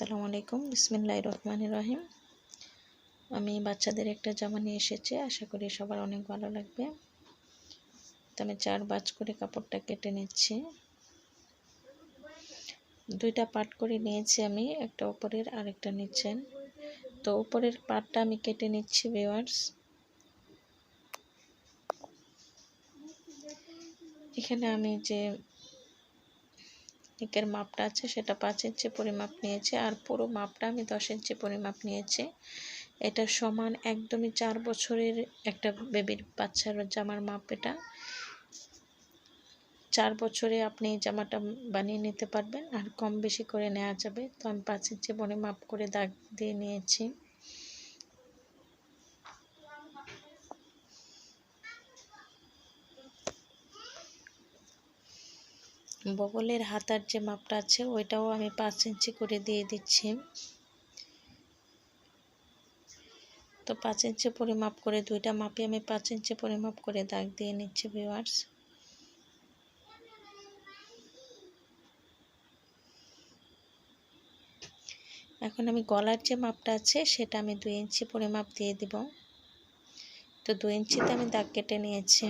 আসসালামু আলাইকুম। বিসমিল্লাহ রহমান রহিম। আমি বাচ্চাদের একটা জামা নিয়ে এসেছি, আশা করি সবার অনেক ভালো লাগবে। তো আমি চার বাজ করে কাপড়টা কেটে নিচ্ছি। দুইটা পার্ট করে নিয়েছি আমি, একটা উপরের আর একটা নিচের। তো উপরের পাটটা আমি কেটে নিচ্ছি ভিওয়ার্স এখানে আমি যে নেকের মাপটা আছে, সেটা পাঁচ ইঞ্চি পরিমাপ নিয়েছি আর পুরো মাপটা আমি দশ ইঞ্চি পরিমাপ নিয়েছি। এটা সমান একদমই চার বছরের একটা বেবির বাচ্চার জামার মাপ এটা। চার বছরে আপনি জামাটা বানিয়ে নিতে পারবেন আর কম বেশি করে নেওয়া যাবে। তো আমি পাঁচ ইঞ্চি মাপ করে দাগ দিয়ে নিয়েছি। বগলের হাতার যে মাপটা আছে, ওইটাও আমি পাঁচ ইঞ্চি করে দিয়ে দিচ্ছি। তো পাঁচ ইঞ্চি পরিমাপ করে, দুইটা মাপে আমি পাঁচ ইঞ্চি পরিমাপ করে দাগ দিয়ে নিচ্ছি ভিওয়ার্স এখন আমি গলার যে মাপটা আছে, সেটা আমি দুই ইঞ্চি পরিমাপ দিয়ে দিব। তো দুই ইঞ্চিতে আমি দাগ কেটে নিয়েছি।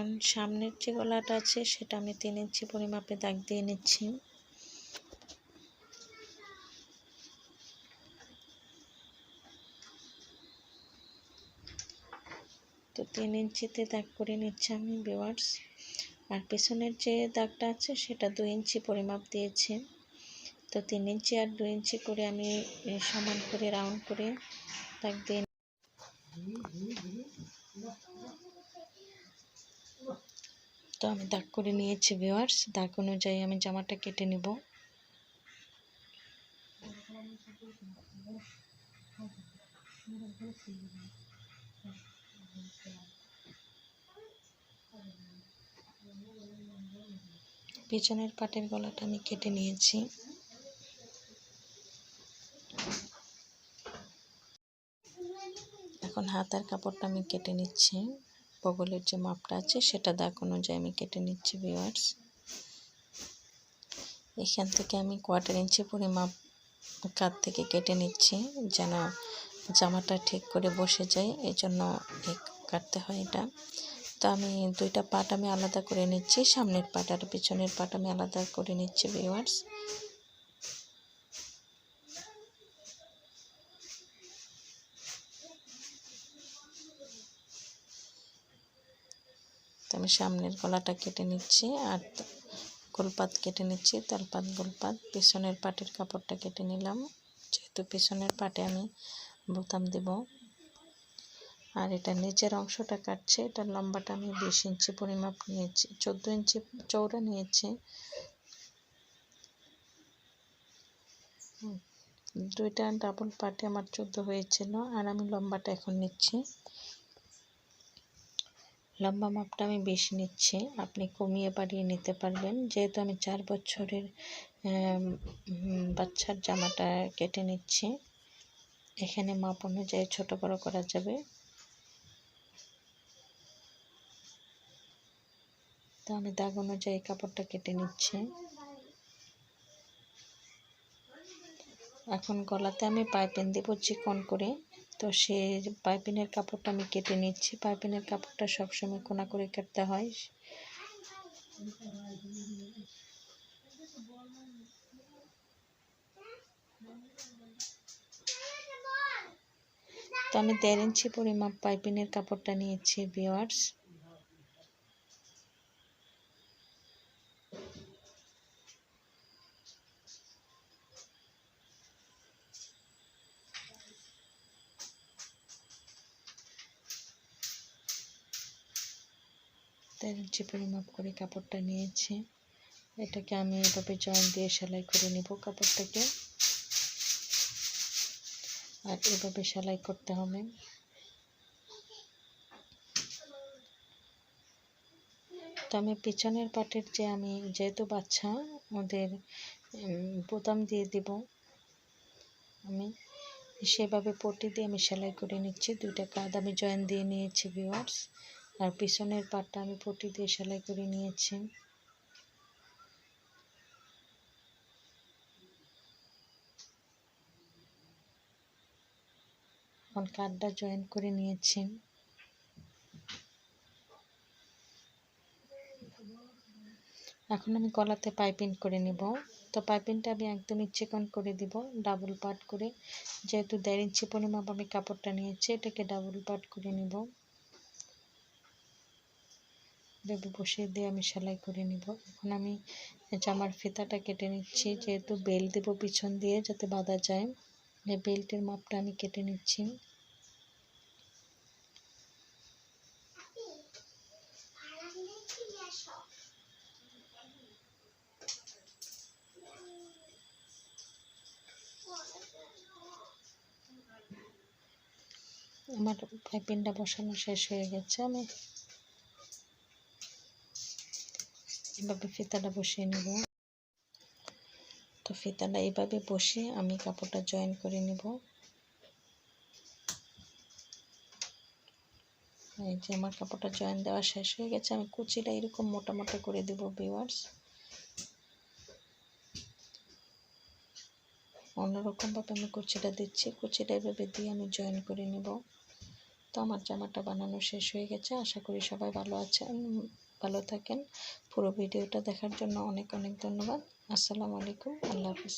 এখন সামনের যে গলাটা আছে, সেটা আমি তিন ইঞ্চি পরিমাপে দাগ দিয়ে নিচ্ছি। তো তিন ইঞ্চিতে দাগ করে নিচ্ছি আমি বিওয়ার্স আর পেছনের যে দাগটা আছে, সেটা দুই ইঞ্চি পরিমাপ দিয়েছি। তো তিন ইঞ্চি আর দুই ইঞ্চি করে আমি সমান করে রাউন্ড করে দাগ দিয়ে তো আমি দাগ করে নিয়েছি ভিওয়ার্স দাগ অনুযায়ী আমি জামাটা কেটে নেব। পিছনের পাটের গলাটা আমি কেটে নিয়েছি। এখন হাতার কাপড়টা আমি কেটে নিচ্ছি। বগলের যে মাপটা আছে, সেটা দাগ অনুযায়ী আমি কেটে নিচ্ছি ভিওয়ার্স এখান থেকে আমি কোয়ার্টার ইঞ্চি পরিমাপ কাত থেকে কেটে নিচ্ছি, যেন জামাটা ঠিক করে বসে যায় এই জন্য কাটতে হয় এটা। তো আমি দুইটা পাট আমি আলাদা করে নিচ্ছি, সামনের পাট আর পিছনের পাট আমি আলাদা করে নিচ্ছি ভিওয়ার্স তো আমি সামনের গলাটা কেটে নিচ্ছি আর গোলপাত কেটে নিচ্ছি। তালপাত, গোলপাত, পিছনের পাটের কাপড়টা কেটে নিলাম। যেহেতু পিছনের পাটে আমি বোতাম দেব আর এটা নিচের অংশটা কাটছে। এটার লম্বাটা আমি বিশ ইঞ্চি পরিমাপ নিয়েছি, চোদ্দ ইঞ্চি চৌড়া নিয়েছি। দুইটা ডাবল পাটে আমার চোদ্দ হয়েছিল আর আমি লম্বাটা এখন নিচ্ছি। লম্বা মাপটা আমি বেশি নিচ্ছি। আপনি কমিয়ে বাড়িয়ে নিতে পারবেন। যেহেতু আমি চার বছরের বাচ্চার জামাটা কেটে নিচ্ছি। এখানে মাপ অনুযায়ী ছোটো বড়ো করা যাবে। তো আমি দাগ অনুযায়ী কাপড়টা কেটে নিচ্ছি। এখন গলাতে আমি পাইপিং দেবো চিকন করে। তো সে পাইপিনের কাপড়টা আমি কেটে নিচ্ছি। পাইপিনের কাপড়টা সবসময় কোনা করে কাটতে হয়। তো আমি দেড় ইঞ্চি পরিমাপ পাইপিনের কাপড়টা নিয়েছি, ভিওয়ার্স। দেড় ইঞ্চি পরিমাপ করে কাপড়টা নিয়েছি। এটাকে আমি এভাবে জয়েন দিয়ে সেলাই করে নিব কাপড়টাকে। আর এভাবে সেলাই করতে হবে। তো আমি পিছনের পাটের যে আমি যেহেতু বাচ্চা, ওদের বোতাম দিয়ে দিব। আমি সেভাবে পটি দিয়ে আমি সেলাই করে নিচ্ছি। দুইটা কাঁধ আমি জয়েন দিয়ে নিয়েছি ভিওয়ার্স আর পিছনের পাটটা আমি পটি দিয়ে সেলাই করে নিয়েছি। এখন কাঠটা জয়েন করে নিয়েছি। এখন আমি গলাতে পাইপিং করে নিব। তো পাইপিংটা আমি একদমই চিকন করে দিব ডাবল পাট করে। যেহেতু দেড় ইঞ্চি পরিমাপ আমি কাপড়টা নিয়েছি, এটাকে ডাবল পাট করে নিব। ভেবে বসিয়ে দিয়ে আমি সেলাই করে নিব। এখন আমি জামার ফিতাটা কেটে নিচ্ছি, যেহেতু বেল দেব পিছন দিয়ে যাতে বাঁধা যায়। এই বেল্টের মাপটা আমি কেটে নিচ্ছি। আমার পাইপিংটা বসানো শেষ হয়ে গেছে। আমি এভাবে ফিতাটা বসিয়ে নেব? তো ফিতাটা এইভাবে বসিয়ে আমি কাপড়টা জয়েন করে নেব। এই যে আমার কাপড়টা জয়েন দেওয়া শেষ হয়ে গেছে, আমি কুচিটা এরকম মোটা মোটা করে দেব ভিওয়ার্স অন্যরকমভাবে আমি কুচিটা দিচ্ছি, কুচিটা এভাবে দিয়ে আমি জয়েন করে নেব। তো আমার জামাটা বানানো শেষ হয়ে গেছে, আশা করি সবাই ভালো আছেন। ভালো থাকেন। পুরো ভিডিওটা দেখার জন্য অনেক অনেক ধন্যবাদ। আসসালামু আলাইকুম। আল্লাহ হাফিজ।